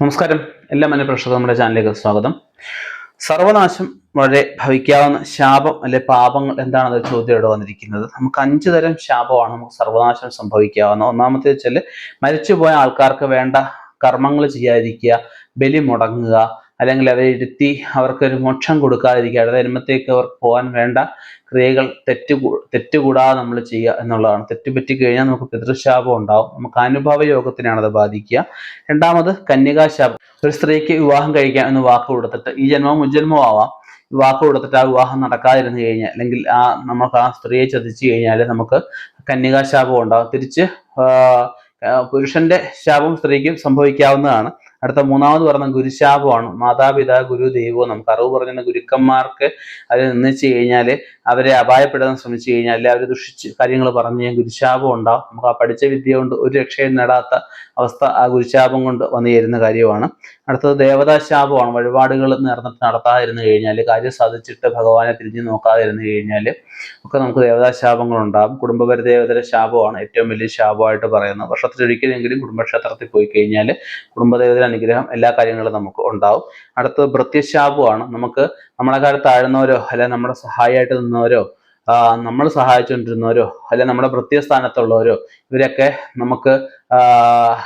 നമസ്കാരം. എല്ലാ മനഃപ്രേക്ഷകർക്കും നമ്മുടെ ചാനലിലേക്ക് സ്വാഗതം. സർവനാശം വളരെ ഭവിക്കാവുന്ന ശാപം അല്ലെ പാപങ്ങൾ എന്താണെന്ന് ചോദ്യം ഇവിടെ വന്നിരിക്കുന്നത്. നമുക്ക് അഞ്ചു തരം ശാപമാണ് നമുക്ക് സർവനാശം സംഭവിക്കാവുന്ന. ഒന്നാമത്തെ വെച്ചാൽ മരിച്ചുപോയ ആൾക്കാർക്ക് വേണ്ട കർമ്മങ്ങൾ ചെയ്യാതിരിക്കുക ബലി മുടങ്ങുക അല്ലെങ്കിൽ അവരെ ഇരുത്തി അവർക്കൊരു മോക്ഷം കൊടുക്കാതിരിക്കുക അടുത്ത ജന്മത്തേക്ക് അവർ പോകാൻ വേണ്ട ക്രിയകൾ തെറ്റ് തെറ്റുകൂടാതെ നമ്മൾ ചെയ്യുക എന്നുള്ളതാണ്. തെറ്റ് പറ്റി കഴിഞ്ഞാൽ നമുക്ക് പിതൃശാപം ഉണ്ടാവും. നമുക്ക് അനുഭവ യോഗത്തിനാണ് അത് ബാധിക്കുക. രണ്ടാമത് കന്യകാശാപം. ഒരു സ്ത്രീക്ക് വിവാഹം കഴിക്കാം എന്ന് വാക്ക് കൊടുത്തിട്ട് ഈ ജന്മവും മുജ്ജന്മവും ആവാം വാക്ക് കൊടുത്തിട്ട് ആ വിവാഹം നടക്കാതിരുന്നു കഴിഞ്ഞാൽ അല്ലെങ്കിൽ ആ നമുക്ക് ആ സ്ത്രീയെ ചതിച്ചു കഴിഞ്ഞാൽ നമുക്ക് കന്യകാശാപം ഉണ്ടാവും. തിരിച്ച് പുരുഷന്റെ ശാപം സ്ത്രീക്കും സംഭവിക്കാവുന്നതാണ്. അടുത്ത മൂന്നാമത് പറഞ്ഞ ഗുരുശാപമാണ്. മാതാപിതാ ഗുരു ദൈവവും നമുക്ക് അറിവ് പറഞ്ഞ ഗുരുക്കന്മാർക്ക് അവർ നിന്നിച്ച് കഴിഞ്ഞാൽ അവരെ അപായപ്പെടുത്താൻ ശ്രമിച്ചു കഴിഞ്ഞാൽ അവർ ദുഷിച്ച് കാര്യങ്ങൾ പറഞ്ഞു ഗുരുശാപം ഉണ്ടാവും. നമുക്ക് ആ പഠിച്ച വിദ്യ കൊണ്ട് ഒരു രക്ഷയും നേടാത്ത അവസ്ഥ ആ ഗുരുശാപം കൊണ്ട് വന്നു ചേരുന്ന കാര്യമാണ്. അടുത്തത് ദേവതാശാപമാണ്. വഴിപാടുകൾ നേർന്നിട്ട് നടത്താതിരുന്നു കഴിഞ്ഞാൽ കാര്യം സാധിച്ചിട്ട് ഭഗവാനെ തിരിഞ്ഞു നോക്കാതിരുന്നു കഴിഞ്ഞാൽ ഒക്കെ നമുക്ക് ദേവതാശാപങ്ങൾ ഉണ്ടാകും കുടുംബപരിദേവതര ശാപമാണ് ഏറ്റവും വലിയ ശാപമായിട്ട് പറയുന്നത്. വർഷത്തിലൊരിക്കലെങ്കിലും കുടുംബക്ഷേത്രത്തിൽ പോയി കഴിഞ്ഞാൽ കുടുംബദേവതയുടെ അനുഗ്രഹം എല്ലാ കാര്യങ്ങളും നമുക്ക് ഉണ്ടാവും. അടുത്തത് ഭൃത്യശാപമാണ് നമുക്ക് നമ്മളെ താഴ്ന്നവരോ അല്ലെ നമ്മുടെ സഹായമായിട്ട് നിന്നവരോ നമ്മൾ സഹായിച്ചുകൊണ്ടിരുന്നവരോ അല്ലെ നമ്മുടെ ഭൃത്യസ്ഥാനത്തുള്ളവരോ ഇവരൊക്കെ നമുക്ക്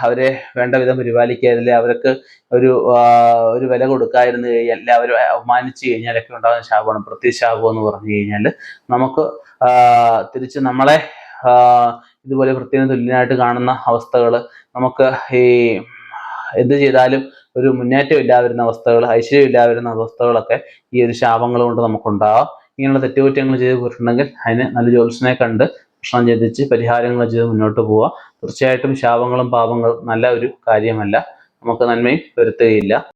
അവരെ വേണ്ട വിധം പരിപാലിക്കാതില്ല അവർക്ക് ഒരു ഒരു വില കൊടുക്കാതിരുന്നു കഴിഞ്ഞാൽ അല്ലെ അവരെ അവമാനിച്ചു കഴിഞ്ഞാലൊക്കെ ഉണ്ടാകുന്ന ശാപമാണ് പ്രത്യശാപം എന്ന് പറഞ്ഞു കഴിഞ്ഞാൽ. നമുക്ക് തിരിച്ച് നമ്മളെ ഇതുപോലെ വൃത്തിന് തുല്യനായിട്ട് കാണുന്ന അവസ്ഥകൾ നമുക്ക് ഈ എന്ത് ചെയ്താലും ഒരു മുന്നേറ്റം ഇല്ലാതിരുന്ന അവസ്ഥകൾ ഐശ്വര്യം ഇല്ലാതിരുന്ന അവസ്ഥകളൊക്കെ ഈ ഒരു ശാപങ്ങൾ കൊണ്ട് നമുക്കുണ്ടാവാം. ഇങ്ങനെയുള്ള തെറ്റുകുറ്റങ്ങൾ ചെയ്ത് പോയിട്ടുണ്ടെങ്കിൽ അതിന് നല്ല ജ്യോത്സനെ കണ്ട് പ്രശ്നം ചിന്തിച്ച് പരിഹാരങ്ങൾ ചെയ്ത് മുന്നോട്ട് പോവുക. തീർച്ചയായിട്ടും ശാപങ്ങളും പാപങ്ങളും നല്ല ഒരു കാര്യമല്ല. നമുക്ക് നന്മയും വരുത്തുകയില്ല.